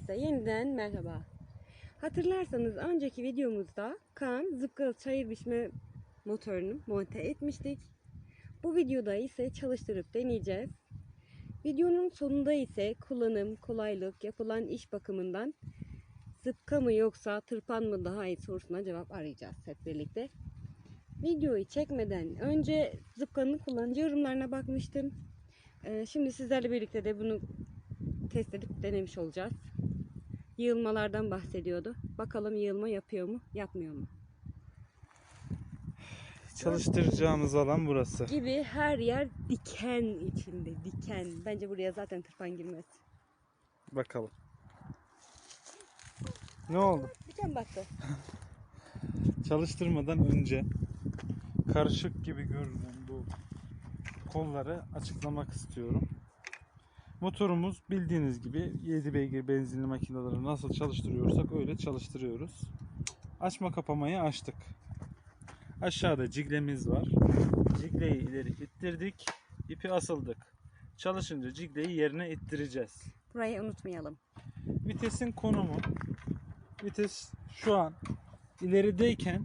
Herkese yeniden merhaba. Hatırlarsanız önceki videomuzda Kaan zıpkılı çayır biçme motorunu monte etmiştik. Bu videoda ise çalıştırıp deneyeceğiz. Videonun sonunda ise kullanım, kolaylık, yapılan iş bakımından zıpka mı yoksa tırpan mı daha iyi sorusuna cevap arayacağız hep birlikte. Videoyu çekmeden önce zıpkanın kullanıcı yorumlarına bakmıştım. Ee, Şimdi sizlerle birlikte de bunu test edip denemiş olacağız. Yığılmalardan bahsediyordu. Bakalım yığılma yapıyor mu, yapmıyor mu? Çalıştıracağımız alan burası. Gibi her yer diken içinde, diken. Bence buraya zaten tırpan girmez. Bakalım. Ne oldu? Diken baktı. Çalıştırmadan önce karışık gibi görünen bu kolları açıklamak istiyorum. Motorumuz bildiğiniz gibi 7 beygir benzinli makineleri nasıl çalıştırıyorsak öyle çalıştırıyoruz. Açma kapamayı açtık. Aşağıda ciglemiz var. Cigleyi ileri ittirdik. ipi asıldık. Çalışınca cigleyi yerine ittireceğiz. Burayı unutmayalım. Vitesin konumu vites şu an ilerideyken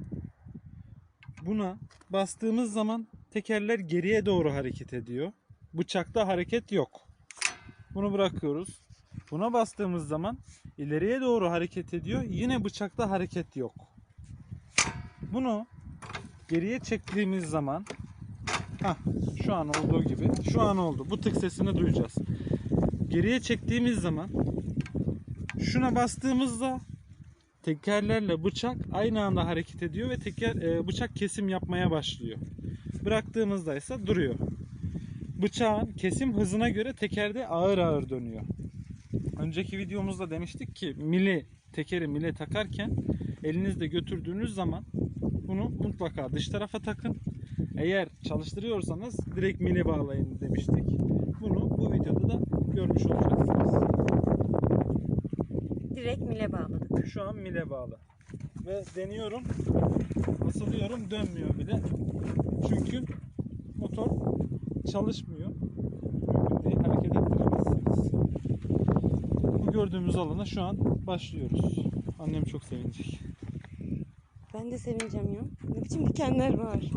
buna bastığımız zaman tekerler geriye doğru hareket ediyor. Bıçakta hareket yok. Bunu bırakıyoruz. Buna bastığımız zaman ileriye doğru hareket ediyor. Yine bıçakta hareket yok. Bunu geriye çektiğimiz zaman Hah, şu an olduğu gibi. Şu an oldu. Bu tık sesini duyacağız. Geriye çektiğimiz zaman şuna bastığımızda tekerlerle bıçak aynı anda hareket ediyor ve teker e, bıçak kesim yapmaya başlıyor. Bıraktığımızda ise duruyor. Bıçağın kesim hızına göre tekerde ağır ağır dönüyor. Önceki videomuzda demiştik ki mili tekeri mile takarken elinizde götürdüğünüz zaman bunu mutlaka dış tarafa takın. Eğer çalıştırıyorsanız direkt mile bağlayın demiştik. Bunu bu videoda da görmüş olacaksınız. Direkt mile bağladık. Şu an mile bağlı. Ve deniyorum. Asılıyorum dönmüyor bile. Çünkü motor çalışmıyor. Mümkün değil hareket ettiremezsiniz. Bu gördüğümüz alana şu an başlıyoruz. Annem çok sevinecek. Ben de sevineceğim ya. Ne biçim dikenler var.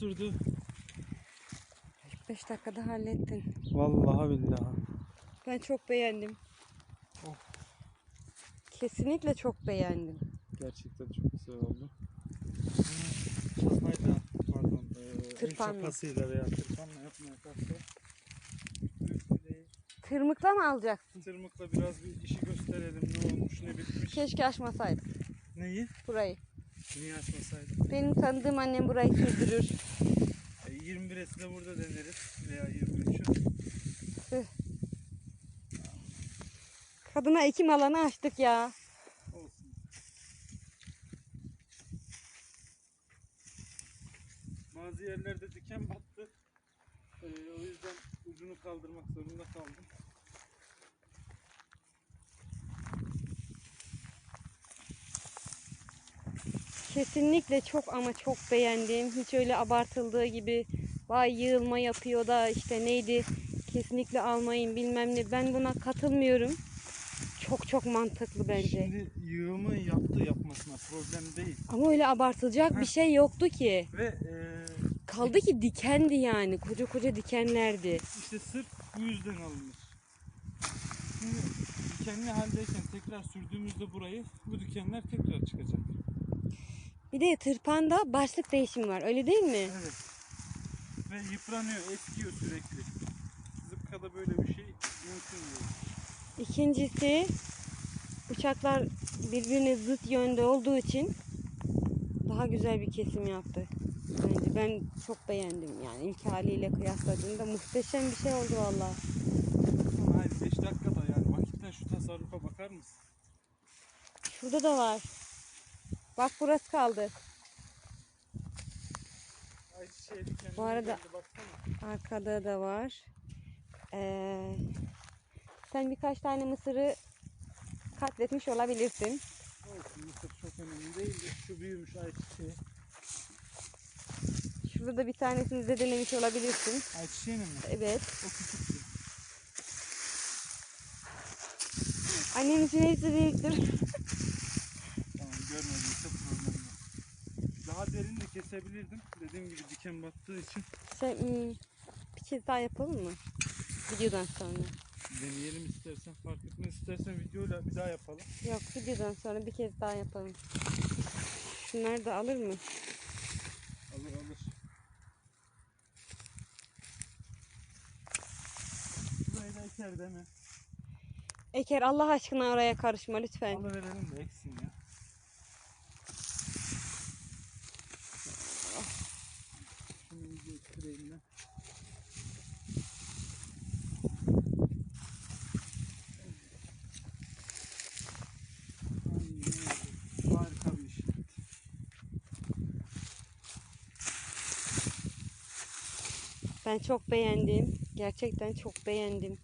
Sürdü. 5 dakikada hallettin. Vallahi billahi. Ben çok beğendim. Oh. Kesinlikle çok beğendim. Gerçekten çok güzel oldu. Çapayla, pardon, e, el Tırpanla. çapasıyla veya tırpanla yapmaya kalksa. Tırmıkla mı alacaksın? Tırmıkla biraz bir işi gösterelim ne olmuş ne bitmiş. Keşke açmasaydık Neyi? burayı. Niye açmasaydık? Benim tanıdığım annem burayı sürdürür. E, 21'esi de burada deneriz veya 23'ü. Kadına ekim alanı açtık ya. Olsun. Bazı yerlerde diken battı. Ee, o yüzden ucunu kaldırmak zorunda kaldım. Kesinlikle çok ama çok beğendim. Hiç öyle abartıldığı gibi vay yığılma yapıyor da işte neydi kesinlikle almayın bilmem ne. Ben buna katılmıyorum. Çok çok mantıklı bence. Şimdi yığımı yaptı yapmasına problem değil. Ama öyle abartılacak bir şey yoktu ki. Ve e, Kaldı ki dikendi yani. Koca koca dikenlerdi. işte sırf bu yüzden alınır. Şimdi dikenli haldeyken tekrar sürdüğümüzde burayı bu dikenler tekrar çıkacak. Bir de tırpanda başlık değişimi var. Öyle değil mi? Evet. Ve yıpranıyor, eskiyor sürekli. Zıpkada böyle bir şey mümkün değil. İkincisi bıçaklar birbirine zıt yönde olduğu için daha güzel bir kesim yaptı. Bence ben çok beğendim yani ilk haliyle kıyasladığımda muhteşem bir şey oldu valla. Hayır 5 dakikada yani vakitten şu tasarrufa bakar mısın? Şurada da var. Bak burası kaldı. Bu arada-. Arkada da var. Ee, sen birkaç tane mısırı katletmiş olabilirsin. Olsun mısır çok önemli değil de şu büyümüş ayçiçeği. Şurada da bir tanesini zedelemiş olabilirsin. Ayçiçeğinin mi? Evet. O küçüktü. Annemin için hepsi büyüktür. Tamam görmediyse problem yok. Daha derin de kesebilirdim. Dediğim gibi diken battığı için Sen, hmm, bir kez daha yapalım mı? Videodan sonra. deneyelim istersen fark etmez istersen videoyla bir daha yapalım. Yok videodan sonra bir kez daha yapalım. Şunları da alır mı? Alır alır. Burayı da eker mi? Eker Allah aşkına oraya karışma lütfen. Alıverelim de eksin ya. İyice ettireyim ben. Çok beğendim. Gerçekten çok beğendim.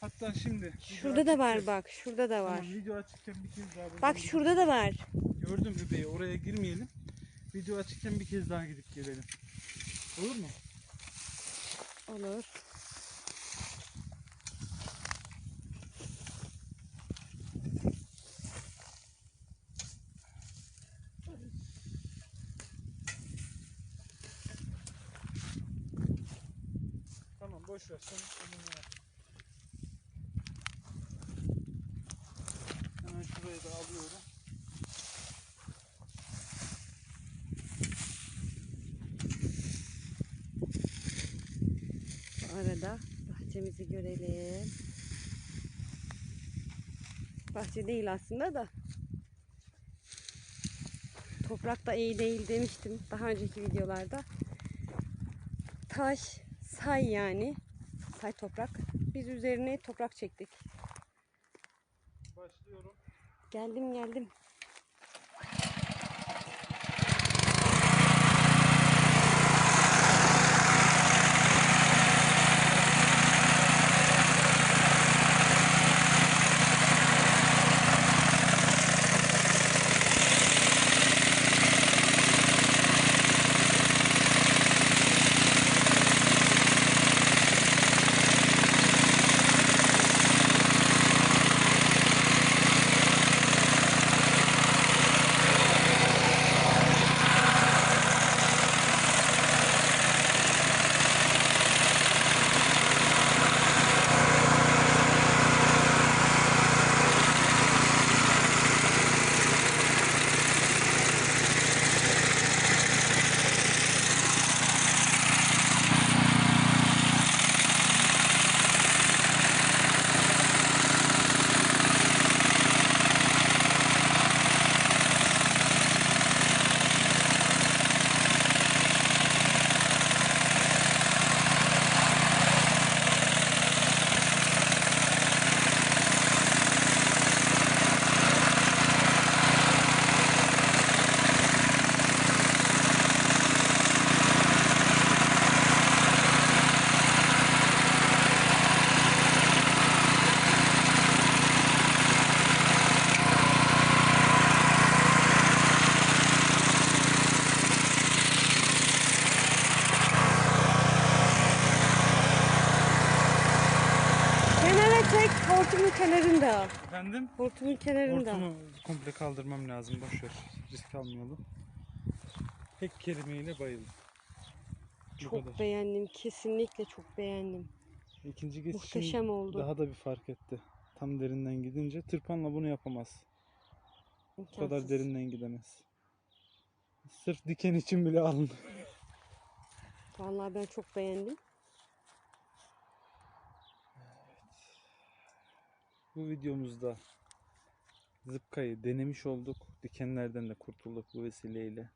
Hatta şimdi Şurada da var bak. Şurada da var. Tamam video açıkken bir kez daha Bak şurada da var. Gördüm bebeği oraya girmeyelim. Video açıkken bir kez daha gidip gelelim. Olur mu? Olur. Tamam boş ver sen onunla yap. Hemen şurayı da alıyorum. Bu arada bahçemizi görelim. Bahçe değil aslında da. Toprak da iyi değil demiştim daha önceki videolarda. Taş, say yani. Say toprak. Biz üzerine toprak çektik. Başlıyorum. Geldim geldim. Hortumun kenarında. Efendim? Hortumun kenarında. Hortumu komple kaldırmam lazım. Boş ver. Risk almayalım. Tek kelimeyle bayıldım. Bu Çok kadar. beğendim. Kesinlikle çok beğendim. İkinci geçişim Muhteşem oldu. daha da bir fark etti. Tam derinden gidince tırpanla bunu yapamaz. Bu kadar İmkansız. derinden gidemez. Sırf diken için bile alın. Vallahi ben çok beğendim. Bu videomuzda zıpkayı denemiş olduk. Dikenlerden de kurtulduk bu vesileyle.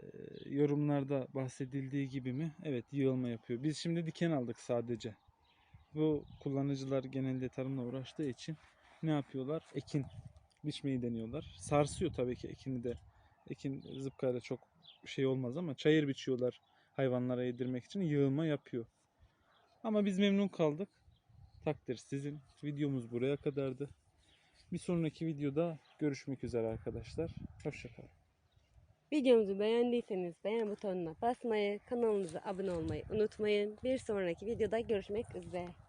Ee, yorumlarda bahsedildiği gibi mi? Evet yığılma yapıyor. Biz şimdi diken aldık sadece. Bu kullanıcılar genelde tarımla uğraştığı için ne yapıyorlar? Ekin biçmeyi deniyorlar. Sarsıyor tabii ki ekini de. Ekin zıpkayla çok şey olmaz ama çayır biçiyorlar hayvanlara yedirmek için yığılma yapıyor. Ama biz memnun kaldık. Takdir sizin. Videomuz buraya kadardı. Bir sonraki videoda görüşmek üzere arkadaşlar. Hoşçakalın. Videomuzu beğendiyseniz beğen butonuna basmayı, kanalımıza abone olmayı unutmayın. Bir sonraki videoda görüşmek üzere.